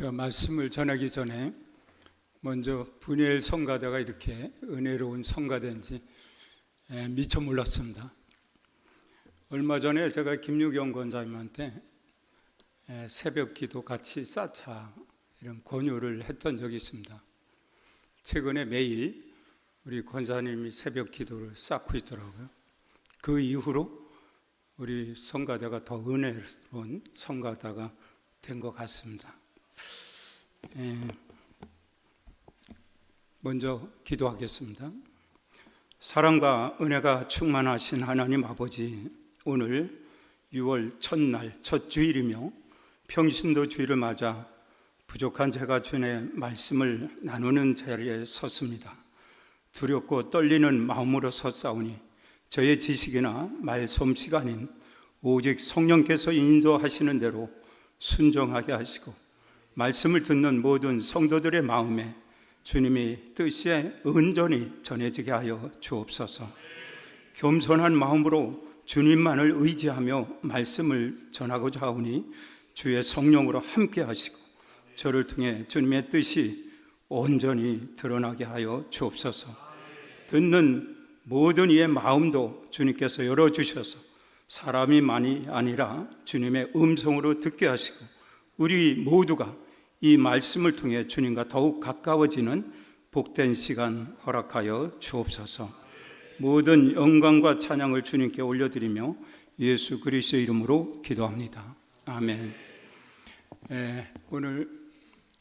제가 말씀을 전하기 전에 먼저 분이엘 성가대가 이렇게 은혜로운 성가대인지 에, 미처 몰랐습니다. 얼마 전에 제가 김유경 권사님한테 에, 새벽 기도 같이 쌓자 이런 권유를 했던 적이 있습니다. 최근에 매일 우리 권사님이 새벽 기도를 쌓고 있더라고요. 그 이후로 우리 성가대가 더 은혜로운 성가대가 된 것 같습니다. 예, 먼저 기도하겠습니다. 사랑과 은혜가 충만하신 하나님 아버지, 오늘 6월 첫날 첫 주일이며 평신도 주일을 맞아 부족한 제가 주의 말씀을 나누는 자리에 섰습니다. 두렵고 떨리는 마음으로 섰사오니 저의 지식이나 말솜씨가 아닌 오직 성령께서 인도하시는 대로 순종하게 하시고 말씀을 듣는 모든 성도들의 마음에 주님의 뜻이 온전히 전해지게 하여 주옵소서. 겸손한 마음으로 주님만을 의지하며 말씀을 전하고자 하오니 주의 성령으로 함께 하시고 저를 통해 주님의 뜻이 온전히 드러나게 하여 주옵소서. 듣는 모든 이의 마음도 주님께서 열어 주셔서 사람이 아니라 주님의 음성으로 듣게 하시고 우리 모두가 이 말씀을 통해 주님과 더욱 가까워지는 복된 시간 허락하여 주옵소서. 모든 영광과 찬양을 주님께 올려드리며 예수 그리스도 이름으로 기도합니다. 아멘. 에, 오늘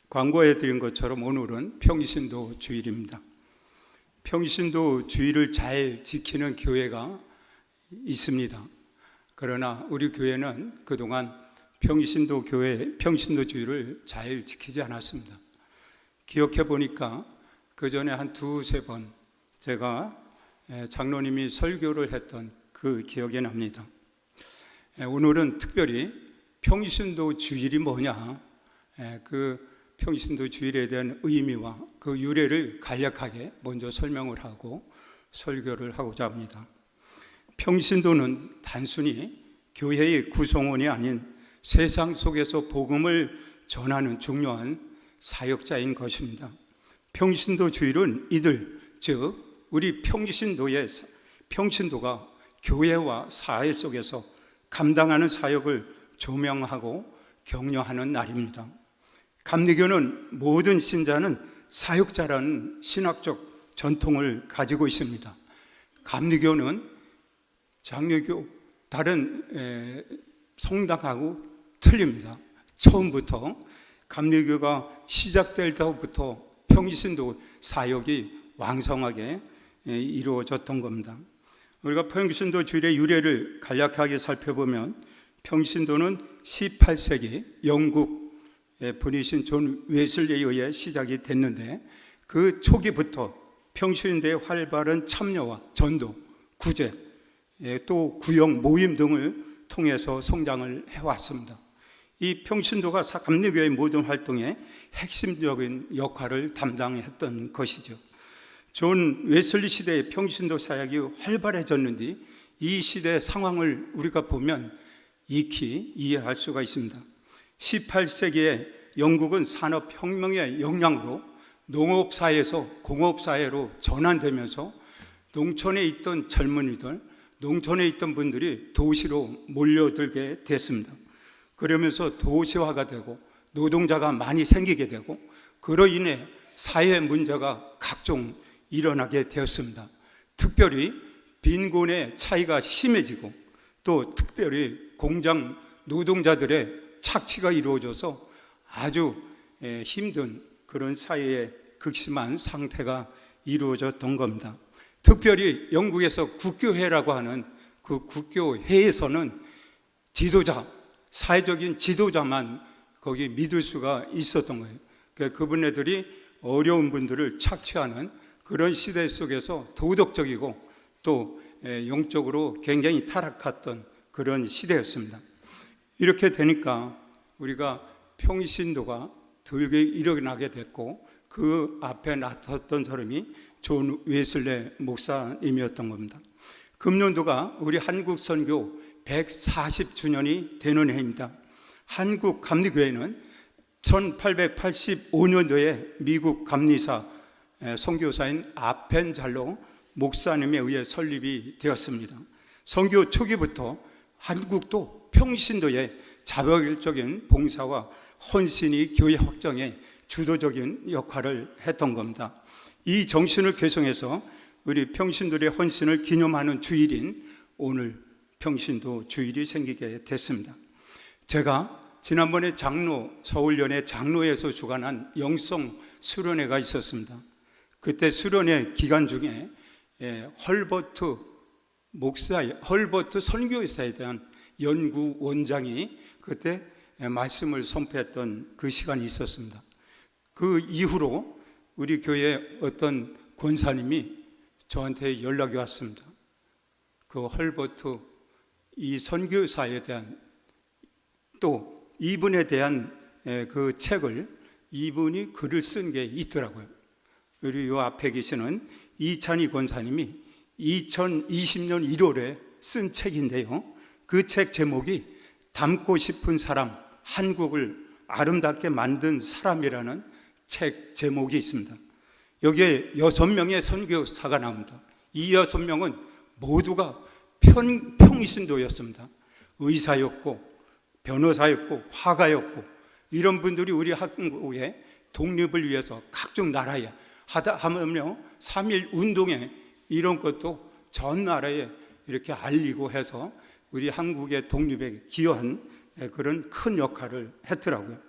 광고해 드린 것처럼 오늘은 평신도 주일입니다. 평신도 주일을 잘 지키는 교회가 있습니다. 그러나 우리 교회는 그동안 평신도 교회 평신도 주일을 잘 지키지 않았습니다. 기억해 보니까 그 전에 한 두세 번 제가 장로님이 설교를 했던 그 기억이 납니다. 오늘은 특별히 평신도 주일이 뭐냐, 그 평신도 주일에 대한 의미와 그 유래를 간략하게 먼저 설명을 하고 설교를 하고자 합니다. 평신도는 단순히 교회의 구성원이 아닌 세상 속에서 복음을 전하는 중요한 사역자인 것입니다. 평신도 주일은 이들 즉 우리 평신도의 평신도가 교회와 사회 속에서 감당하는 사역을 조명하고 격려하는 날입니다. 감리교는 모든 신자는 사역자라는 신학적 전통을 가지고 있습니다. 감리교는 장로교 다른 성당하고 틀립니다. 처음부터 감리교가 시작될 때부터 평신도 사역이 왕성하게 이루어졌던 겁니다. 우리가 평신도 주일의 유래를 간략하게 살펴보면 평신도는 18세기 영국 분이신 존 웨슬리에 의해 시작이 됐는데 그 초기부터 평신도의 활발한 참여와 전도, 구제, 또 구역 모임 등을 통해서 성장을 해왔습니다. 이 평신도가 감리교의 모든 활동에 핵심적인 역할을 담당했던 것이죠. 존 웨슬리 시대의 평신도 사역이 활발해졌는데 이 시대의 상황을 우리가 보면 익히 이해할 수가 있습니다. 18세기에 영국은 산업혁명의 영향으로 농업사회에서 공업사회로 전환되면서 농촌에 있던 젊은이들, 농촌에 있던 분들이 도시로 몰려들게 됐습니다. 그러면서 도시화가 되고 노동자가 많이 생기게 되고 그로 인해 사회 문제가 각종 일어나게 되었습니다. 특별히 빈곤의 차이가 심해지고 또 특별히 공장 노동자들의 착취가 이루어져서 아주 힘든 그런 사회의 극심한 상태가 이루어졌던 겁니다. 특별히 영국에서 국교회라고 하는 그 국교회에서는 지도자, 사회적인 지도자만 거기 믿을 수가 있었던 거예요. 그러니까 그분네들이 어려운 분들을 착취하는 그런 시대 속에서 도덕적이고 또 영적으로 굉장히 타락했던 그런 시대였습니다. 이렇게 되니까 우리가 평신도가 들게 일어나게 됐고 그 앞에 나섰던 사람이 존 웨슬레 목사님이었던 겁니다. 금년도가 우리 한국 선교 140주년이 되는 해입니다. 한국 감리교회는 1885년도에 미국 감리사 에, 선교사인 아펜잘로 목사님에 의해 설립이 되었습니다. 선교 초기부터 한국도 평신도의 자발적인 봉사와 헌신이 교회 확장에 주도적인 역할을 했던 겁니다. 이 정신을 개성해서 우리 평신도의 헌신을 기념하는 주일인 오늘 평신도 주일이 생기게 됐습니다. 제가 지난번에 장로 서울연의 장로에서 주관한 영성 수련회가 있었습니다. 그때 수련회 기간 중에 예, 헐버트 목사, 헐버트 선교사에 대한 연구 원장이 그때 예, 말씀을 선포했던 그 시간이 있었습니다. 그 이후로 우리 교회 어떤 권사님이 저한테 연락이 왔습니다. 그 헐버트 이 선교사에 대한 또 이분에 대한 에, 그 책을 이분이 글을 쓴 게 있더라고요. 우리 요 앞에 계시는 이찬희 권사님이 2020년 1월에 쓴 책인데요. 그 책 제목이 닮고 싶은 사람, 한국을 아름답게 만든 사람이라는 책 제목이 있습니다. 여기에 여섯 명의 선교사가 나옵니다. 이 여섯 명은 모두가 평, 평신도였습니다. 의사였고, 변호사였고, 화가였고, 이런 분들이 우리 한국의 독립을 위해서 각종 나라에 하다 하면요, 3.1 운동에 이런 것도 전 나라에 이렇게 알리고 해서 우리 한국의 독립에 기여한 그런 큰 역할을 했더라고요.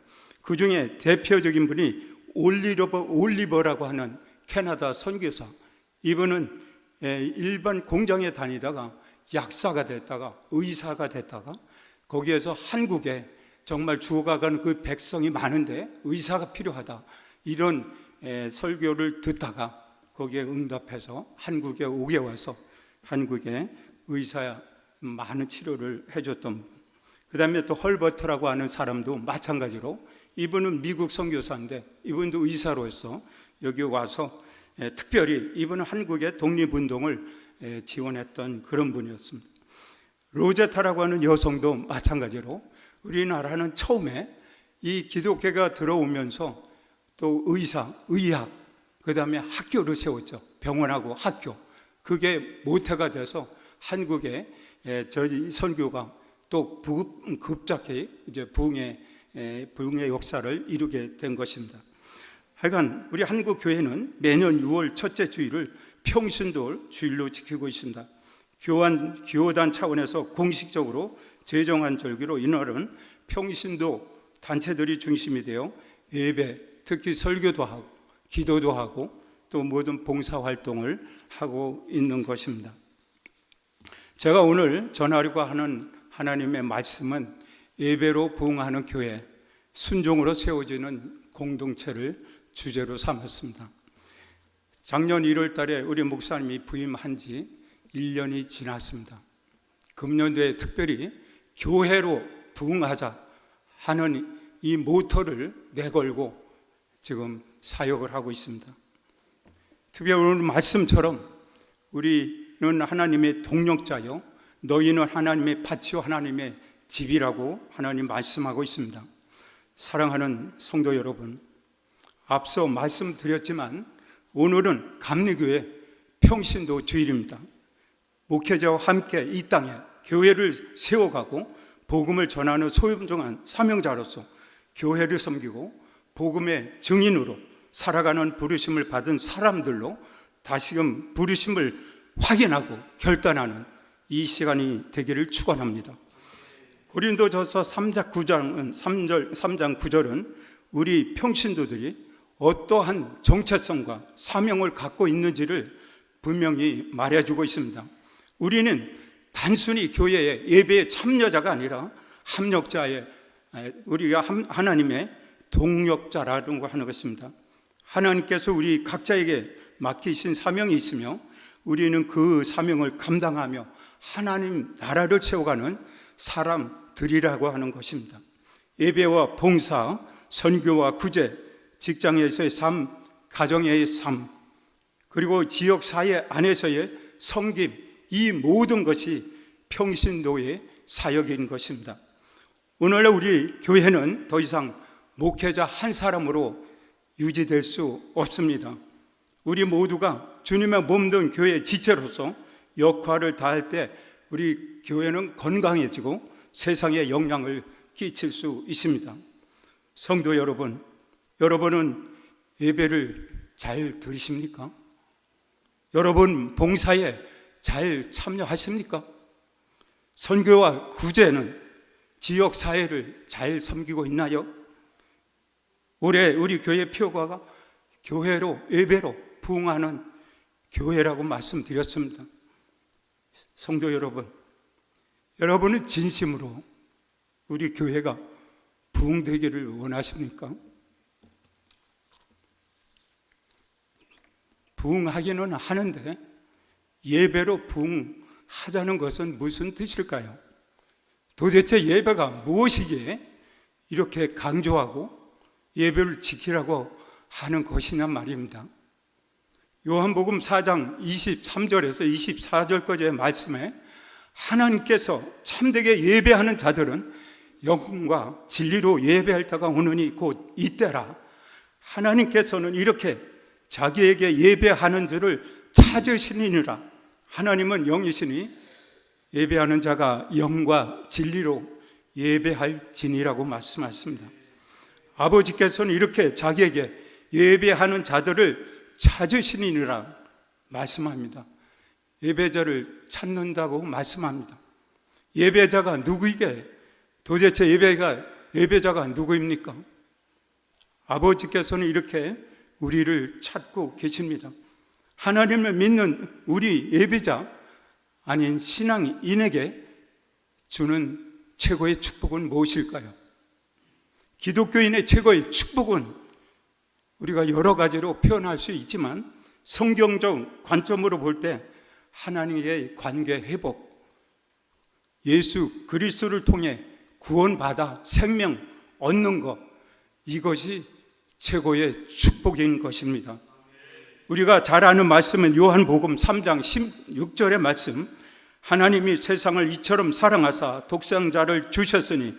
그 중에 대표적인 분이 올리버, 올리버라고 하는 캐나다 선교사. 이분은 예, 일반 공장에 다니다가 약사가 됐다가 의사가 됐다가 거기에서 한국에 정말 죽어가는 그 백성이 많은데 의사가 필요하다. 이런 예, 설교를 듣다가 거기에 응답해서 한국에 오게 와서 한국에 의사 많은 치료를 해줬던 분. 그 다음에 또 헐버트라고 하는 사람도 마찬가지로 이분은 미국 선교사인데 이분도 의사로서 여기 와서 예, 특별히 이분은 한국의 독립운동을 예, 지원했던 그런 분이었습니다. 로제타라고 하는 여성도 마찬가지로 우리나라는 처음에 이 기독교가 들어오면서 또 의사, 의학, 그 다음에 학교를 세웠죠. 병원하고 학교. 그게 모태가 돼서 한국에 예, 저희 선교가 또 급작히 이제 부흥의 부흥의 역사를 이루게 된 것입니다. 하여간 우리 한국 교회는 매년 6월 첫째 주일을 평신도 주일로 지키고 있습니다. 교환 교단 차원에서 공식적으로 제정한 절기로 이날은 평신도 단체들이 중심이 되어 예배, 특히 설교도 하고 기도도 하고 또 모든 봉사 활동을 하고 있는 것입니다. 제가 오늘 전하려고 하는 하나님의 말씀은 예배로 부흥하는 교회, 순종으로 세워지는 공동체를 주제로 삼았습니다. 작년 1월 달에 우리 목사님이 부임한 지 1년이 지났습니다. 금년도에 특별히 교회로 부흥하자 하는 이 모토를 내걸고 지금 사역을 하고 있습니다. 특별히 오늘 말씀처럼 우리는 하나님의 동력자요, 너희는 하나님의 밭이요 하나님의 집이라고 하나님 말씀하고 있습니다. 사랑하는 성도 여러분, 앞서 말씀드렸지만 오늘은 감리교회 평신도 주일입니다. 목회자와 함께 이 땅에 교회를 세워가고 복음을 전하는 소유정한 사명자로서 교회를 섬기고 복음의 증인으로 살아가는 부르심을 받은 사람들로 다시금 부르심을 확인하고 결단하는 이 시간이 되기를 축원합니다. 고린도전서 3장 9장은 3절 3장 9절은 우리 평신도들이 어떠한 정체성과 사명을 갖고 있는지를 분명히 말해주고 있습니다. 우리는 단순히 교회의 예배의 참여자가 아니라 합력자의 우리가 하나님의 동력자라는 거 하는 것입니다. 하나님께서 우리 각자에게 맡기신 사명이 있으며 우리는 그 사명을 감당하며 하나님 나라를 세워가는 사람들이라고 하는 것입니다. 예배와 봉사, 선교와 구제, 직장에서의 삶, 가정의 삶, 그리고 지역 사회 안에서의 성김, 이 모든 것이 평신도의 사역인 것입니다. 오늘날 우리 교회는 더 이상 목회자 한 사람으로 유지될 수 없습니다. 우리 모두가 주님의 몸된 교회 지체로서 역할을 다할 때 우리 교회는 건강해지고 세상에 영향을 끼칠 수 있습니다. 성도 여러분, 여러분은 예배를 잘 들으십니까? 여러분 봉사에 잘 참여하십니까? 선교와 구제는 지역 사회를 잘 섬기고 있나요? 올해 우리 교회 표가가 교회로 예배로 부흥하는 교회라고 말씀드렸습니다. 성도 여러분, 여러분은 진심으로 우리 교회가 부흥되기를 원하십니까? 부흥하기는 하는데 예배로 부흥하자는 것은 무슨 뜻일까요? 도대체 예배가 무엇이기에 이렇게 강조하고 예배를 지키라고 하는 것이냐 말입니다. 요한복음 4장 23절에서 24절까지의 말씀에 하나님께서 참되게 예배하는 자들은 영혼과 진리로 예배할 때가 오느니 곧 이때라. 하나님께서는 이렇게 자기에게 예배하는 줄을 찾으시니라. 하나님은 영이시니 예배하는 자가 영과 진리로 예배할 진이라고 말씀하십니다. 아버지께서는 이렇게 자기에게 예배하는 자들을 찾으시니라 말씀합니다. 예배자를 찾는다고 말씀합니다. 예배자가 누구이게 도대체 예배가 예배자가 누구입니까? 아버지께서는 이렇게 우리를 찾고 계십니다. 하나님을 믿는 우리 예배자 아닌 신앙인에게 주는 최고의 축복은 무엇일까요? 기독교인의 최고의 축복은 우리가 여러 가지로 표현할 수 있지만 성경적 관점으로 볼 때 하나님의 관계 회복, 예수 그리스도를 통해 구원받아 생명 얻는 것 이것이 최고의 축복인 것입니다. 우리가 잘 아는 말씀은 요한복음 3장 16절의 말씀 하나님이 세상을 이처럼 사랑하사 독생자를 주셨으니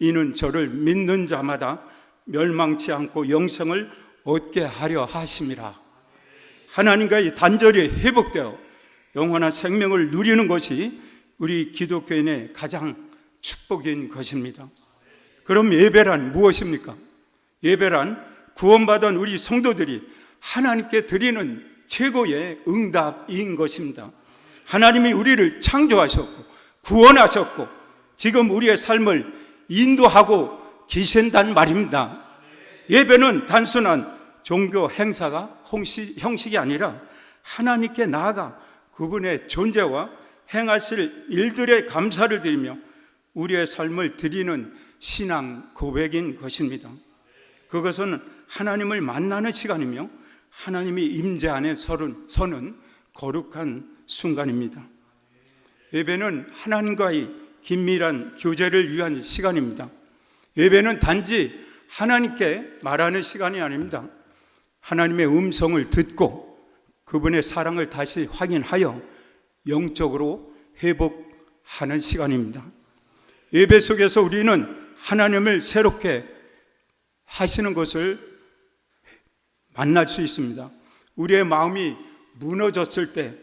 이는 저를 믿는 자마다 멸망치 않고 영생을 얻게 하려 하심이라. 하나님과의 단절이 회복되어 영원한 생명을 누리는 것이 우리 기독교인의 가장 축복인 것입니다. 그럼 예배란 무엇입니까? 예배란 구원받은 우리 성도들이 하나님께 드리는 최고의 응답인 것입니다. 하나님이 우리를 창조하셨고 구원하셨고 지금 우리의 삶을 인도하고 계신단 말입니다. 예배는 단순한 종교 행사가 형식이 아니라 하나님께 나아가 그분의 존재와 행하실 일들의 감사를 드리며 우리의 삶을 드리는 신앙 고백인 것입니다. 그것은 하나님을 만나는 시간이며 하나님이 임재 안에 서는, 거룩한 순간입니다. 예배는 하나님과의 긴밀한 교제를 위한 시간입니다. 예배는 단지 하나님께 말하는 시간이 아닙니다. 하나님의 음성을 듣고 그분의 사랑을 다시 확인하여 영적으로 회복하는 시간입니다. 예배 속에서 우리는 하나님을 새롭게 하시는 것을 만날 수 있습니다. 우리의 마음이 무너졌을 때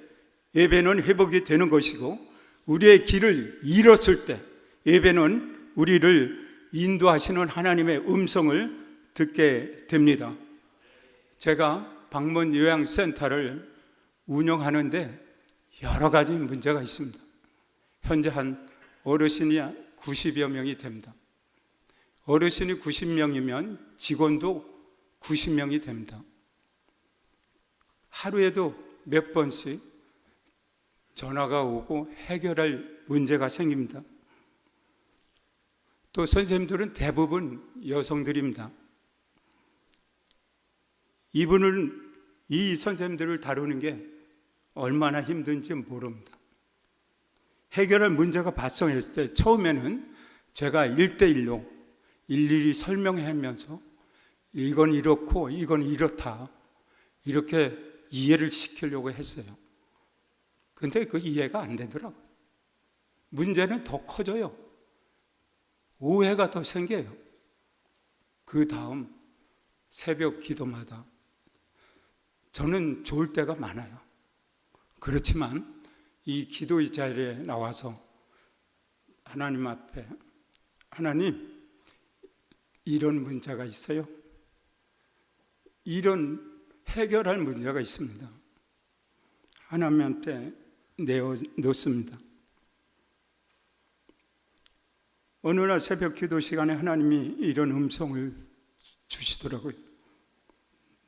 예배는 회복이 되는 것이고 우리의 길을 잃었을 때 예배는 우리를 인도하시는 하나님의 음성을 듣게 됩니다. 제가 방문 요양센터를 운영하는데 여러 가지 문제가 있습니다. 현재 한 어르신이 90여 명이 됩니다. 어르신이 90명이면 직원도 90명이 됩니다. 하루에도 몇 번씩 전화가 오고 해결할 문제가 생깁니다. 또 선생님들은 대부분 여성들입니다. 이분은 이 선생님들을 다루는 게 얼마나 힘든지 모릅니다. 해결할 문제가 발생했을 때 처음에는 제가 일대일로 일일이 설명하면서 이건 이렇고 이건 이렇다 이렇게 이해를 시키려고 했어요. 근데 그 이해가 안 되더라고요. 문제는 더 커져요. 오해가 더 생겨요. 그 다음 새벽 기도마다 저는 좋을 때가 많아요. 그렇지만 이 기도의 자리에 나와서 하나님 앞에 하나님 이런 문제가 있어요. 이런 해결할 문제가 있습니다. 하나님한테 내어 놓습니다. 어느 날 새벽 기도 시간에 하나님이 이런 음성을 주시더라고요.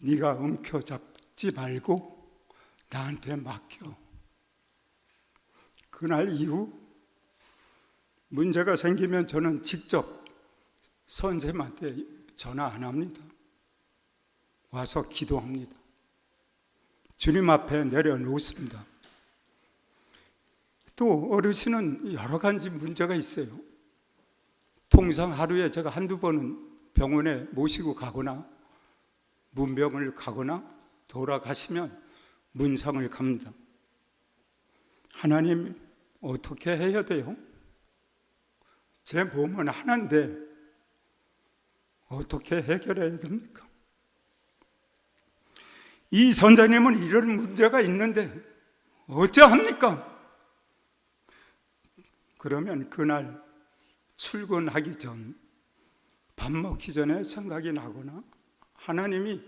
네가 움켜 잡지 말고 나한테 맡겨. 그날 이후 문제가 생기면 저는 직접 선생님한테 전화 안 합니다. 와서 기도합니다. 주님 앞에 내려놓습니다. 또 어르신은 여러 가지 문제가 있어요. 통상 하루에 제가 한두 번은 병원에 모시고 가거나 문병을 가거나 돌아가시면 문상을 갑니다. 하나님 어떻게 해야 돼요? 제 몸은 하나인데 어떻게 해결해야 됩니까? 이 선생님은 이런 문제가 있는데 어찌합니까? 그러면 그날 출근하기 전, 밥 먹기 전에 생각이 나거나 하나님이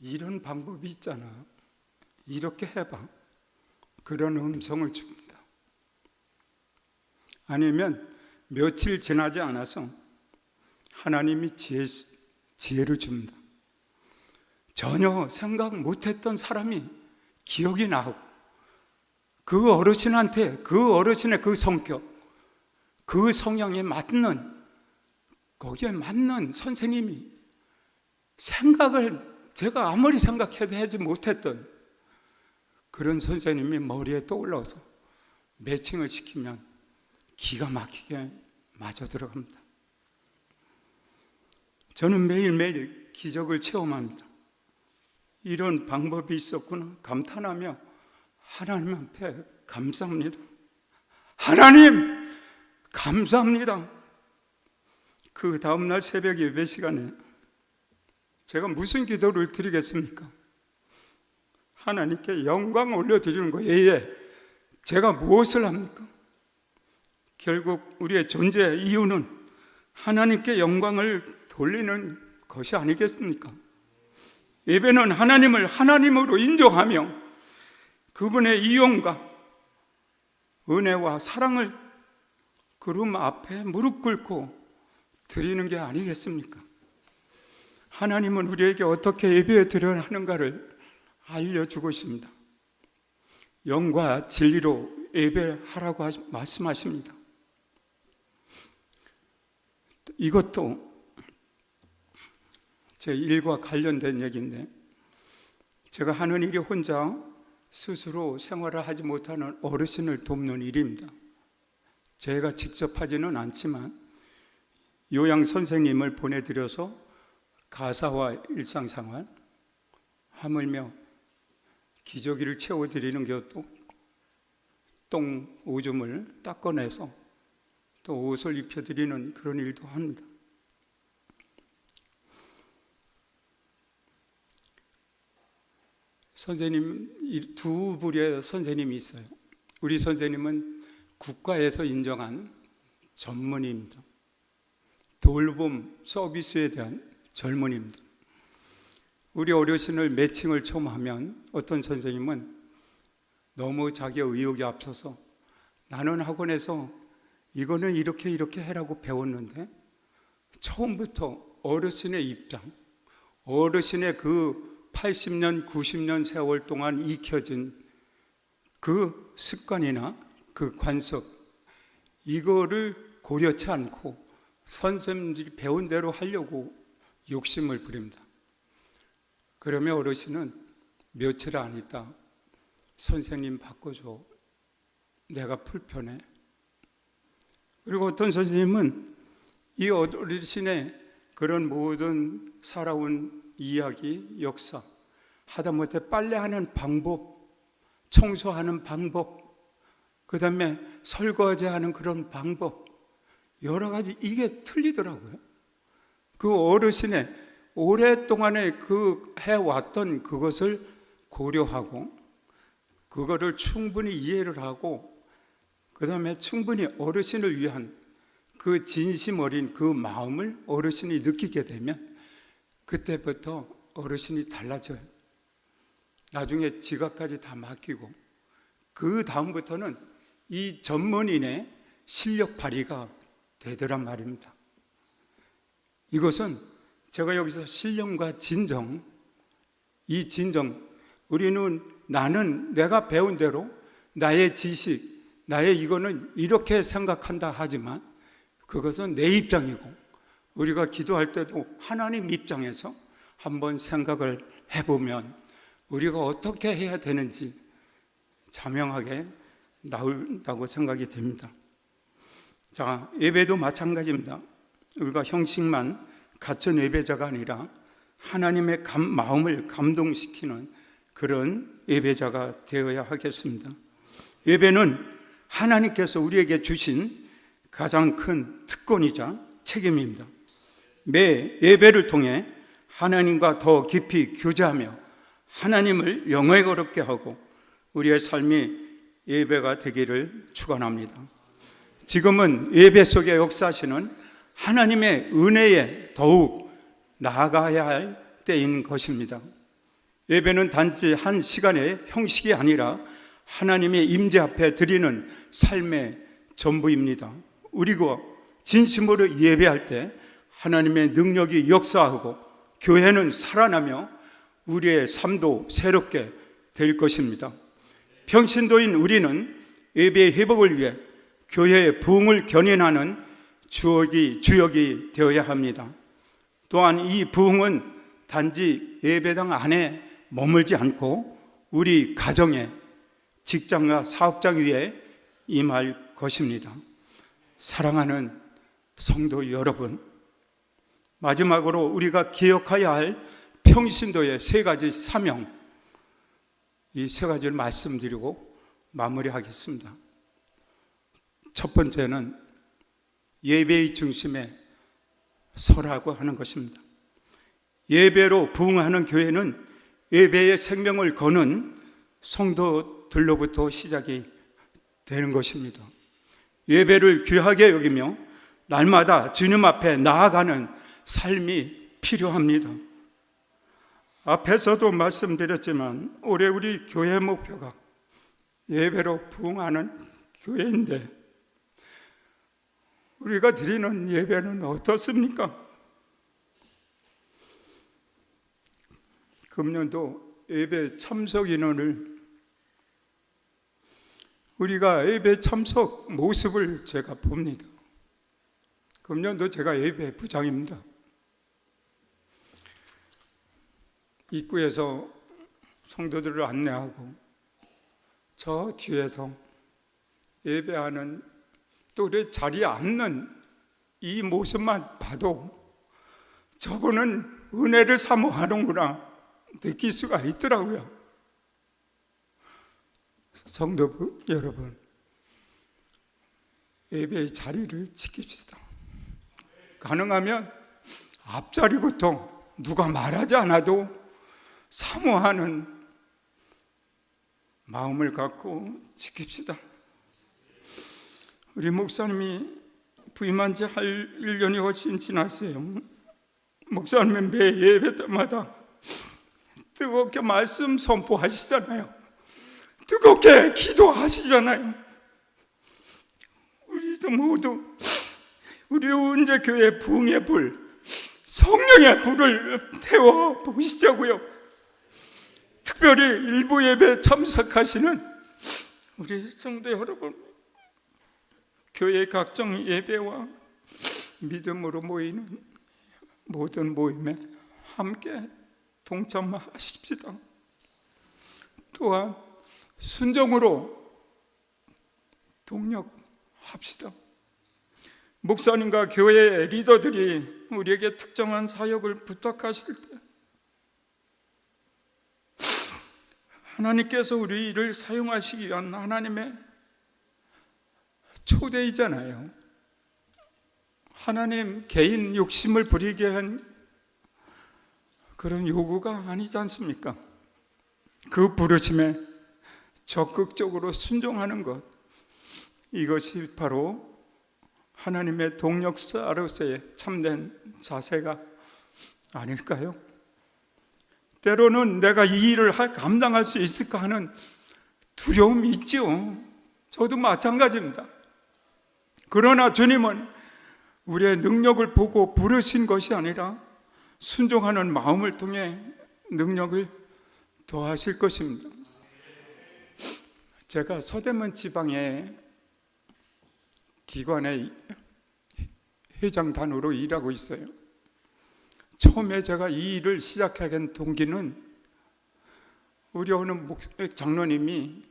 이런 방법이 있잖아. 이렇게 해봐. 그런 음성을 줍니다. 아니면 며칠 지나지 않아서 하나님이 지혜, 지혜를 줍니다. 전혀 생각 못했던 사람이 기억이 나고 그 어르신한테 그 어르신의 그 성격, 그 성향에 맞는 거기에 맞는 선생님이 생각을 제가 아무리 생각해도 하지 못했던 그런 선생님이 머리에 떠올라서 매칭을 시키면 기가 막히게 맞아 들어갑니다. 저는 매일매일 기적을 체험합니다. 이런 방법이 있었구나 감탄하며 하나님 앞에 감사합니다. 하나님 감사합니다. 그 다음 날 새벽 예배 시간에 제가 무슨 기도를 드리겠습니까? 하나님께 영광 올려드리는 거예요. 제가 무엇을 합니까? 결국 우리의 존재 이유는 하나님께 영광을 돌리는 것이 아니겠습니까? 예배는 하나님을 하나님으로 인정하며 그분의 이용과 은혜와 사랑을 그름 앞에 무릎 꿇고 드리는 게 아니겠습니까? 하나님은 우리에게 어떻게 예배에 드려야 하는가를 알려주고 있습니다. 영과 진리로 예배하라고 말씀하십니다. 이것도 제 일과 관련된 얘기인데 제가 하는 일이 혼자 스스로 생활을 하지 못하는 어르신을 돕는 일입니다. 제가 직접 하지는 않지만 요양 선생님을 보내드려서 가사와 일상생활 하물며 기저귀를 채워드리는 것도 똥 오줌을 닦아내서 또 옷을 입혀드리는 그런 일도 합니다. 선생님 두 부류의 선생님이 있어요. 우리 선생님은 국가에서 인정한 전문의입니다. 돌봄 서비스에 대한 젊은이입니다. 우리 어르신을 매칭을 처음 하면 어떤 선생님은 너무 자기 의욕이 앞서서 나는 학원에서 이거는 이렇게 이렇게 해라고 배웠는데 처음부터 어르신의 입장, 어르신의 그 80년, 90년 세월 동안 익혀진 그 습관이나 그 관습, 이거를 고려치 않고 선생님들이 배운 대로 하려고 욕심을 부립니다. 그러면 어르신은 며칠 안 있다. 선생님 바꿔줘. 내가 불편해. 그리고 어떤 선생님은 이 어르신의 그런 모든 살아온 이야기, 역사, 하다못해 빨래하는 방법, 청소하는 방법, 그 다음에 설거지하는 그런 방법, 여러 가지 이게 틀리더라고요. 그 어르신의 오랫동안에 그 해왔던 그것을 고려하고 그거를 충분히 이해를 하고 그 다음에 충분히 어르신을 위한 그 진심 어린 그 마음을 어르신이 느끼게 되면 그때부터 어르신이 달라져요. 나중에 지갑까지 다 맡기고 그 다음부터는 이 전문인의 실력 발휘가 되더란 말입니다. 이것은 제가 여기서 신령과 진정, 이 진정, 우리는 나는 내가 배운 대로 나의 지식, 나의 이거는 이렇게 생각한다 하지만 그것은 내 입장이고 우리가 기도할 때도 하나님 입장에서 한번 생각을 해보면 우리가 어떻게 해야 되는지 자명하게 나온다고 생각이 됩니다. 자, 예배도 마찬가지입니다. 우리가 형식만 갖춘 예배자가 아니라 하나님의 감, 마음을 감동시키는 그런 예배자가 되어야 하겠습니다. 예배는 하나님께서 우리에게 주신 가장 큰 특권이자 책임입니다. 매 예배를 통해 하나님과 더 깊이 교제하며 하나님을 영광스럽게 하고 우리의 삶이 예배가 되기를 축원합니다. 지금은 예배 속에 역사하시는 하나님의 은혜에 더욱 나아가야 할 때인 것입니다. 예배는 단지 한 시간의 형식이 아니라 하나님의 임재 앞에 드리는 삶의 전부입니다. 우리가 진심으로 예배할 때 하나님의 능력이 역사하고 교회는 살아나며 우리의 삶도 새롭게 될 것입니다. 평신도인 우리는 예배의 회복을 위해 교회의 부흥을 견인하는 주역이, 주역이 되어야 합니다. 또한 이 부흥은 단지 예배당 안에 머물지 않고 우리 가정에 직장과 사업장 위에 임할 것입니다. 사랑하는 성도 여러분, 마지막으로 우리가 기억해야 할 평신도의 세 가지 사명, 이 세 가지를 말씀드리고 마무리하겠습니다. 첫 번째는 예배의 중심에 서라고 하는 것입니다. 예배로 부흥하는 교회는 예배의 생명을 거는 성도들로부터 시작이 되는 것입니다. 예배를 귀하게 여기며 날마다 주님 앞에 나아가는 삶이 필요합니다. 앞에서도 말씀드렸지만 올해 우리 교회 목표가 예배로 부흥하는 교회인데 우리가 드리는 예배는 어떻습니까? 금년도 예배 참석 인원을 우리가 예배 참석 모습을 제가 봅니다. 금년도 제가 예배 부장입니다. 입구에서 성도들을 안내하고 저 뒤에서 예배하는 또 우리 자리에 앉는 이 모습만 봐도 저분은 은혜를 사모하는구나 느낄 수가 있더라고요. 성도 여러분, 예배의 자리를 지킵시다. 가능하면 앞자리부터 누가 말하지 않아도 사모하는 마음을 갖고 지킵시다. 우리 목사님이 부임한 지할 1년이 훨씬 지났어요. 목사님은 매 예배 때마다 뜨겁게 말씀 선포하시잖아요. 뜨겁게 기도하시잖아요. 우리도 모두 우리 언제 교회 부흥의 불, 성령의 불을 태워 보시자고요. 특별히 일부 예배 참석하시는 우리 성도 여러분, 교회 각종 예배와 믿음으로 모이는 모든 모임에 함께 동참하십시다. 또한 순종으로 동력합시다. 목사님과 교회 리더들이 우리에게 특정한 사역을 부탁하실 때 하나님께서 우리 일을 사용하시기 위한 하나님의 초대이잖아요. 하나님 개인 욕심을 부리게 한 그런 요구가 아니지 않습니까? 그 부르심에 적극적으로 순종하는 것 이것이 바로 하나님의 동력자로서의 참된 자세가 아닐까요? 때로는 내가 이 일을 할- 감당할 수 있을까 하는 두려움이 있죠. 저도 마찬가지입니다. 그러나 주님은 우리의 능력을 보고 부르신 것이 아니라 순종하는 마음을 통해 능력을 더하실 것입니다. 제가 서대문 지방의 기관의 회장단으로 일하고 있어요. 처음에 제가 이 일을 시작하게 된 동기는 우리 어느 목- 장로님이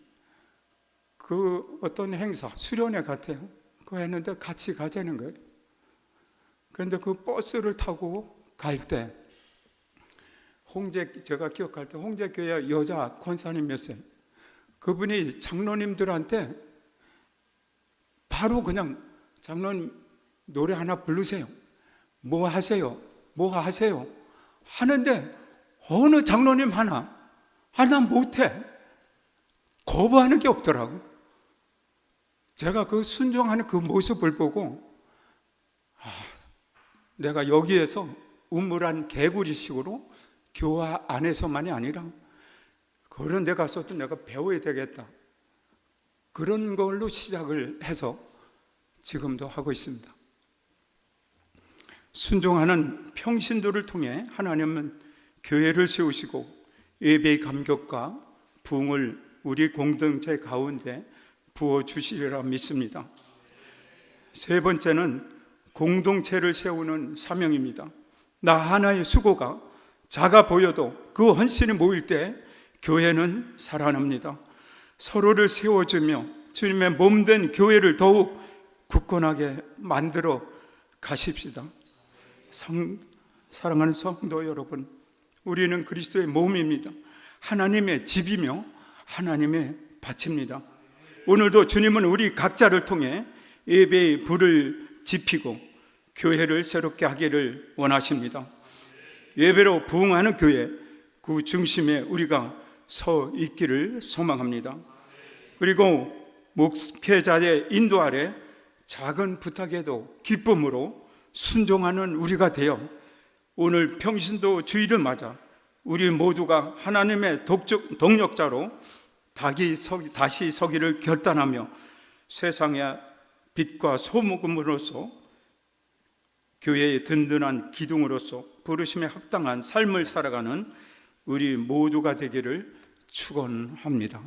그 어떤 행사 수련회 같아요. 그거 했는데 같이 가자는 거예요. 그런데 그 버스를 타고 갈 때 홍제 제가 기억할 때 홍제교회 여자 권사님이었어요. 그분이 장로님들한테 바로 그냥 장로님 노래 하나 부르세요. 뭐 하세요? 뭐 하세요? 하는데 어느 장로님 하나 하나 못해 거부하는 게 없더라고. 제가 그 순종하는 그 모습을 보고 아, 내가 여기에서 우물한 개구리식으로 교화 안에서만이 아니라 그런 데 가서도 내가 배워야 되겠다. 그런 걸로 시작을 해서 지금도 하고 있습니다. 순종하는 평신도를 통해 하나님은 교회를 세우시고 예배의 감격과 부흥을 우리 공동체 가운데 부어 주시리라 믿습니다. 세 번째는 공동체를 세우는 사명입니다. 나 하나의 수고가 작아 보여도 그 헌신이 모일 때 교회는 살아납니다. 서로를 세워주며 주님의 몸 된 교회를 더욱 굳건하게 만들어 가십시다. 상, 사랑하는 성도 여러분, 우리는 그리스도의 몸입니다. 하나님의 집이며 하나님의 밭입니다. 오늘도 주님은 우리 각자를 통해 예배의 불을 지피고 교회를 새롭게 하기를 원하십니다. 예배로 부흥하는 교회 그 중심에 우리가 서 있기를 소망합니다. 그리고 목회자의 인도 아래 작은 부탁에도 기쁨으로 순종하는 우리가 되어 오늘 평신도 주의를 맞아 우리 모두가 하나님의 독적, 동력자로 다시 서기, 다시 서기를 결단하며 세상의 빛과 소모금으로서 교회의 든든한 기둥으로서 부르심에 합당한 삶을 살아가는 우리 모두가 되기를 축원합니다.